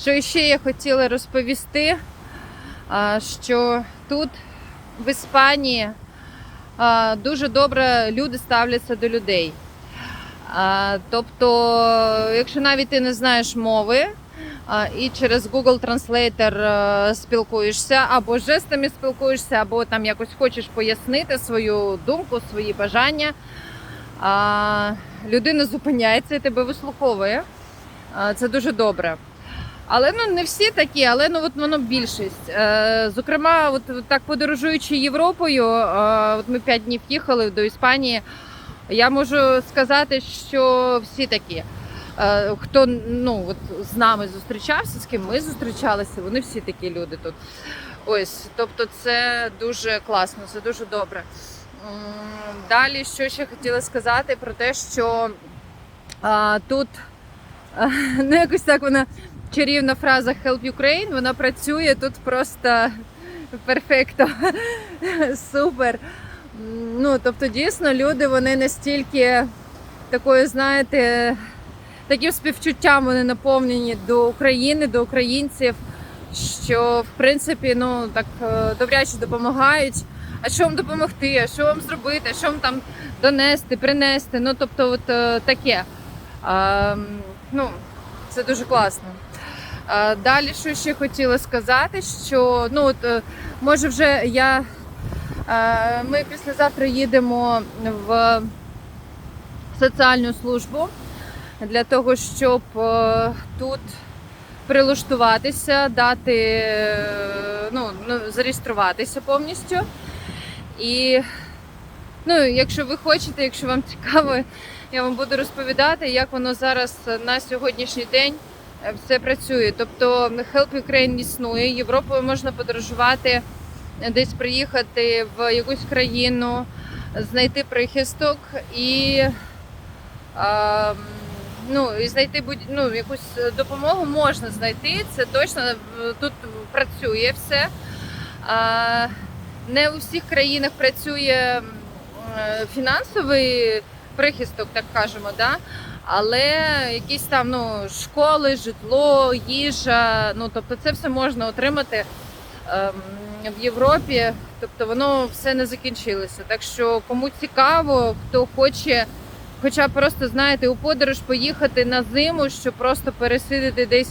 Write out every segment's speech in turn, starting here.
Що ще я хотіла розповісти, що тут в Іспанії дуже добре люди ставляться до людей. Тобто, якщо навіть ти не знаєш мови і через Google Translator спілкуєшся, або жестами спілкуєшся, або там якось хочеш пояснити свою думку, свої бажання, людина зупиняється і тебе вислуховує. Це дуже добре. Але ну не всі такі, але ну от воно більшість. Е, зокрема, от так подорожуючи Європою, е, от ми п'ять днів їхали до Іспанії. Я можу сказати, що всі такі. Е, хто ну от з нами зустрічався, з ким ми зустрічалися, вони всі такі люди тут. Ось, тобто, це дуже класно, це дуже добре. Далі, що ще хотіла сказати про те, що а, тут а, ну якось так вона чарівна фраза Help Ukraine, вона працює тут просто перфекто. Супер. Ну, тобто, дійсно, люди вони настільки такою, знаєте, таким співчуттям вони наповнені до України, до українців, що в принципі ну так е, добряче допомагають. А що вам допомогти? А що вам зробити? Що вам там донести, принести? Ну тобто, от е, таке. А, ну, це дуже класно. Далі, що ще хотіла сказати, що ну от е, може вже я. е, Ми післязавтра їдемо в соціальну службу для того, щоб е, тут прилаштуватися, дати, ну, ну, зареєструватися повністю. І ну, якщо ви хочете, якщо вам цікаво, я вам буду розповідати, як воно зараз на сьогоднішній день все працює. Тобто Help Ukraine існує, Європою можна подорожувати, десь приїхати в якусь країну, знайти прихисток і. ем, ну, і знайти будь ну, якусь допомогу можна знайти. Це точно тут працює все. А, не у всіх країнах працює е, фінансовий прихисток, так кажемо, да? Але якісь там ну, школи, житло, їжа, ну тобто це все можна отримати ем, в Європі. Тобто воно все не закінчилося. Так що кому цікаво, хто хоче хоча просто знаєте, у подорож поїхати на зиму, щоб просто пересидіти десь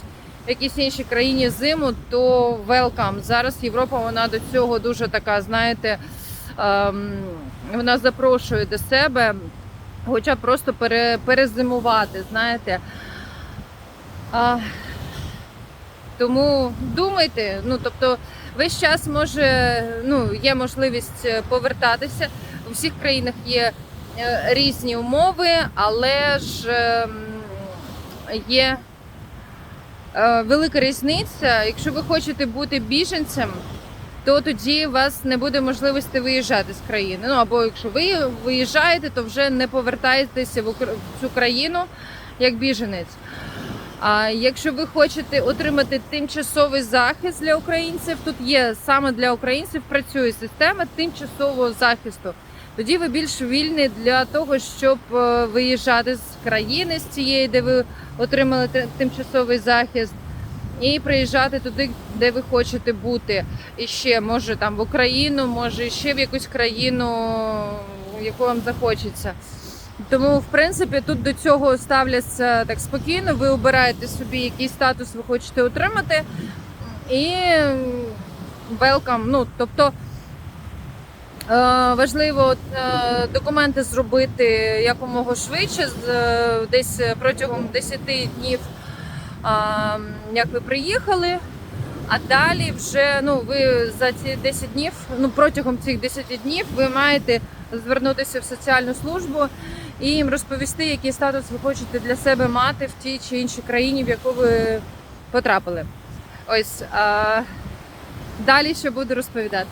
в якійсь іншій країні зиму, то welcome. Зараз Європа вона до цього дуже така, знаєте, ем, вона запрошує до себе, хоча просто пере, перезимувати, знаєте. А, тому думайте, ну тобто весь час може, ну, є можливість е, повертатися. У всіх країнах є е, різні умови, але ж ем, є е, велика різниця. Якщо ви хочете бути біженцем, то тоді у вас не буде можливості виїжджати з країни. Ну або якщо ви виїжджаєте, то вже не повертаєтеся в цю країну як біженець. А якщо ви хочете отримати тимчасовий захист для українців, тут є саме для українців працює система тимчасового захисту. Тоді ви більш вільні для того, щоб е, виїжджати з країни з цієї, де ви отримали тимчасовий захист, і приїжджати туди, де ви хочете бути. І ще може там в Україну, може ще в якусь країну, яку вам захочеться. Тому, в принципі, тут до цього ставляться так спокійно. Ви обираєте собі, який статус ви хочете отримати, і welcome. Ну, тобто е, важливо е, документи зробити якомога швидше, е, десь протягом 10 днів, як ви приїхали. А далі вже ну ви за ці 10 днів, ну протягом цих 10 днів ви маєте звернутися в соціальну службу і їм розповісти, який статус ви хочете для себе мати в тій чи іншій країні, в яку ви потрапили. Ось а, далі ще буду розповідати.